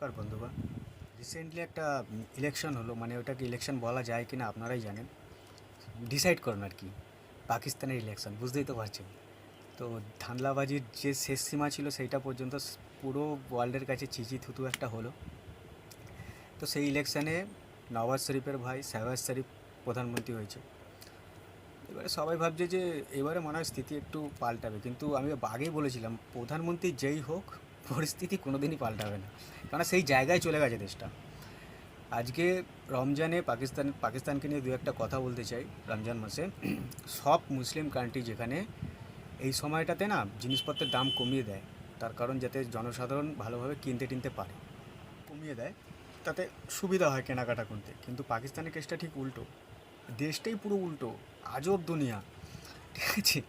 নমস্কার বন্ধুগণ। রিসেন্টলি একটা ইলেকশন হলো মানে ওটাকে ইলেকশন বলা যায় কি না আপনারাই জানেন। ডিসাইড করুন আর কি, পাকিস্তানের ইলেকশন বুঝতেই তো পারছেন। তো ধানলাবাজির যে শেষ সীমা ছিল সেইটা পর্যন্ত পুরো ওয়ার্ল্ডের কাছে চিচি থুতু একটা হলো। তো সেই ইলেকশানে নওয়াজ শরীফের ভাই শাহবাজ শরীফ প্রধানমন্ত্রী হয়েছে। এবারে সবাই ভাবছে যে এবারে মনে হয় স্থিতি একটু পাল্টাবে। কিন্তু আমি আগেই বলেছিলাম, প্রধানমন্ত্রী যেই হোক পরিস্থিতি কোনোদিনই পাল্টাবে না। কারণ সেই জায়গায় চলে গেছে দেশটা। আজকে রমজানে পাকিস্তান, পাকিস্তানকে নিয়ে দু একটা কথা বলতে চাই, রমজান মাসে। সব মুসলিম কান্ট্রি যেখানে এই সময়টাতে না জিনিসপত্রের দাম কমিয়ে দেয়। তার কারণ যাতে জনসাধারণ ভালোভাবে কিনতে টিনতে পারে। কমিয়ে দেয়, তাতে সুবিধা হয় কেনাকাটা করতে। কিন্তু পাকিস্তানের কেসটা ঠিক উল্টো। দেশটাই পুরো উল্টো। আজব দুনিয়া। ঠিক আছে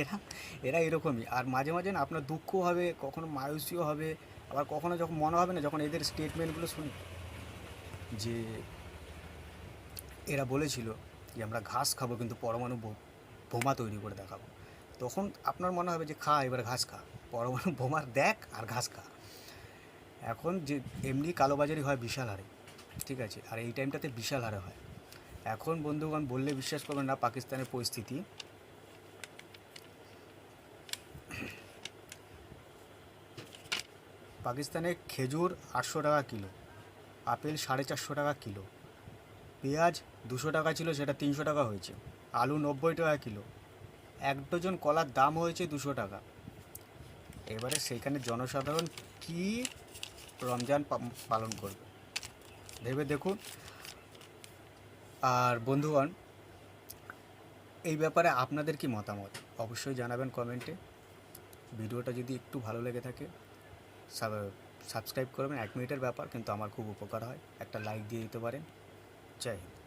এরা এরা এরকমই। আর মাঝে মাঝে না আপনার দুঃখ হবে, কখনো মায়ুসীও হবে, আবার কখনো যখন মনে হবে না, যখন এদের স্টেটমেন্টগুলো শুনি। যে এরা বলেছিল যে, আমরা ঘাস খাব, কিন্তু পরমাণু বোমা তৈরি করে দেখাবো। তখন আপনার মনে হবে যে, খা, এবার ঘাস খা। পরমাণু বোমার দেখ আর ঘাস খা। এখন যে, এমনি কালোবাজারি হয় বিশাল হারে, ঠিক আছে? আর এই টাইমটাতে বিশাল হারে হয়। এখন বন্ধুগণ বললে বিশ্বাস করবেন না, পাকিস্তানের পরিস্থিতি পাকিস্তানে খেজুর আটশো টাকা কিলো, আপেল সাড়ে চারশো টাকা কিলো, পেঁয়াজ দুশো টাকা ছিল, সেটা তিনশো টাকা হয়েছে, আলু নব্বই টাকা কিলো, এক ডজন কলার দাম হয়েছে দুশো টাকা। এবারে সেইখানে জনসাধারণ কি রমজান পালন করবে? ভেবে দেখুন। আর বন্ধুগণ, এই ব্যাপারে আপনাদের কি মতামত? অবশ্যই জানাবেন কমেন্টে। ভিডিওটা যদি একটু ভালো লেগে থাকে সাবস্ক্রাইব করবেন। এক মিনিটের ব্যাপার, কিন্তু আমার খুব উপকার হয়। একটা লাইক দিয়ে দিতে পারেন। জয় হিন্দ।